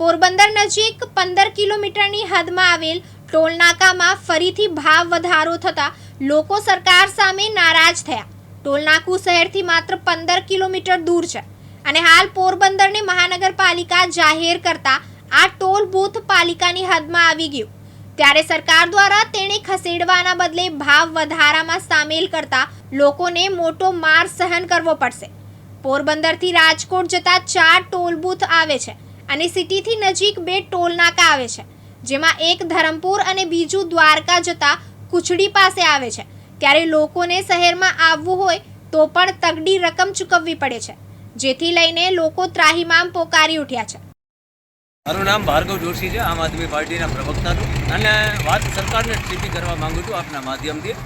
પોરબંદર નજીક પંદર કિલોમીટરની હદમાં આવેલ ટોલનાકામાં ફરીથી ભાવ વધારો થતા લોકો સરકાર સામે નારાજ થયા. ટોલનાકુ શહેરથી માત્ર પંદર કિલોમીટર દૂર છે અને હાલ પોરબંદરને મહાનગરપાલિકા જાહેર કરતા આ ટોલ બૂથ પાલિકાની હદમાં આવી ગયું. ત્યારે સરકાર દ્વારા તેને ખસેડવાના બદલે ભાવ વધારામાં સામેલ કરતા લોકોને મોટો માર સહન કરવો પડશે. પોરબંદરથી રાજકોટ જતા ચાર ટોલ બૂથ આવે છે. અને સિટીથી નજીક બે ટોલ નાકા આવે છે, જેમાં એક ધરમપુર અને બીજું દ્વારકા જતા કુચડી પાસે આવે છે. ત્યારે લોકોને શહેરમાં આવવું હોય, તો પણ તગડી રકમ ચૂકવવી પડે છે, જેથી લઈને લોકો ત્રાહિમામ પોકારી ઉઠ્યા છે. મારું નામ ભાર્ગવ જોશી છે, આમ આદમી પાર્ટીના પ્રવક્તા છું. અને વાત સરકારને ટીપી કરવા માંગુ છું આપના માધ્યમથી.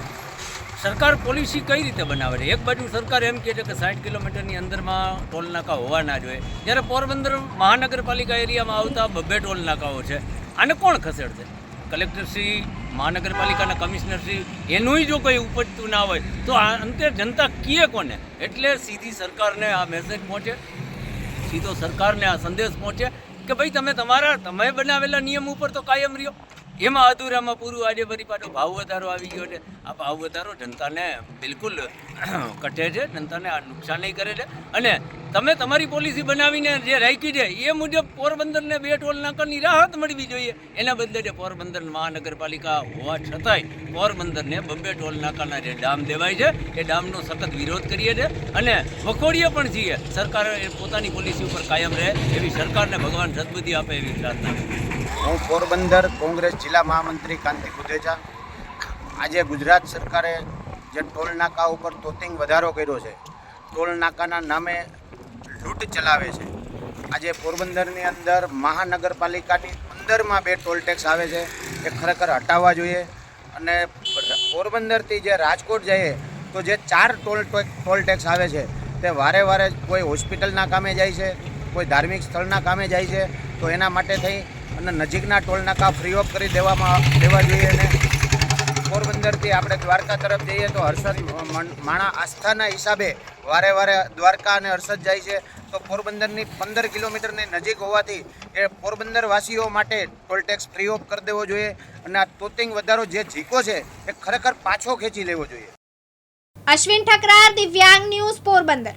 સરકાર પોલિસી કઈ રીતે બનાવે છે? એક બાજુ સરકાર એમ કહે છે કે સાઠ કિલોમીટરની અંદરમાં ટોલ નાકા હોવા ના જોઈએ જ્યારે પોરબંદર મહાનગરપાલિકા એરિયામાં આવતા બબ્બે ટોલ નાકાઓ છે. આને કોણ ખસેડશે? કલેક્ટરશ્રી મહાનગરપાલિકાના કમિશનરશ્રી એનુંય જો કોઈ ઉપજતું ના હોય, તો આ અંતે જનતા કીએ કોને? એટલે સીધી સરકારને આ મેસેજ પહોંચે. સીધો સરકારને આ સંદેશ પહોંચે કે ભાઈ તમે તમારા, તમે બનાવેલા નિયમ ઉપર તો કાયમ રહ્યો. એમાં અધૂરામાં પૂરું આજે ફરી પાછો ભાવ વધારો આવી ગયો છે. આ ભાવ વધારો જનતાને બિલકુલ કટે છે. જનતાને આ નુકસાન કરે છે. અને તમે તમારી પોલિસી બનાવીને જે રાખી છે, એ મુજબ પોરબંદરને બે ટોલ નાકાની રાહત મળવી જોઈએ. એના બદલે જે પોરબંદર મહાનગરપાલિકા હોવા છતાંય પોરબંદરને બબ્બે ટોલ નાકાના જે ડામ દેવાય છે, એ ડામનો સખત વિરોધ કરીએ છીએ. અને વખોડીએ પણ છીએ. સરકાર પોતાની પોલિસી ઉપર કાયમ રહે એવી સરકારને ભગવાન સદબુદ્ધિ આપે એવી પ્રાર્થના હું પોરબંદર કોંગ્રેસ જિલ્લા મહામંત્રી કાંતિ કુદેજા. આજે ગુજરાત સરકારે જે ટોલ નાકા ઉપર તોતિંગ વધારો કર્યો છે, ટોલ નાકાના નામે લૂંટ ચલાવે છે. આજે પોરબંદરની અંદર મહાનગરપાલિકાની અંદરમાં બે ટોલ ટેક્સ આવે છે, એ ખરેખર હટાવવા જોઈએ. અને પોરબંદરથી જે રાજકોટ જઈએ, તો જે ચાર ટોલ ટોલ ટેક્સ આવે છે, તે વારે વારે કોઈ હોસ્પિટલના કામે જાય છે, કોઈ ધાર્મિક સ્થળના કામે જાય છે, તો એના માટે થઈ અને નજીકના ટોલનાકા ફ્રી ઓફ કરી દેવામાં દેવા જોઈએ અને પોરબંદરથી આપણે દ્વારકા તરફ જઈએ તો હર્ષદ માણા આસ્થાના હિસાબે વારે વારે દ્વારકા અને હર્ષદ જાય છે. તો પોરબંદરની પંદર કિલોમીટરની નજીક હોવાથી એ પોરબંદરવાસીઓ માટે ટોલટેક્સ ફ્રી ઓફ કરી દેવો જોઈએ અને આ તોતિંગ વધારો જે ઝીકો છે એ ખરેખર પાછો ખેંચી લેવો જોઈએ. અશ્વિન ઠકરાર, દિવ્યાંગ ન્યૂઝ પોરબંદર.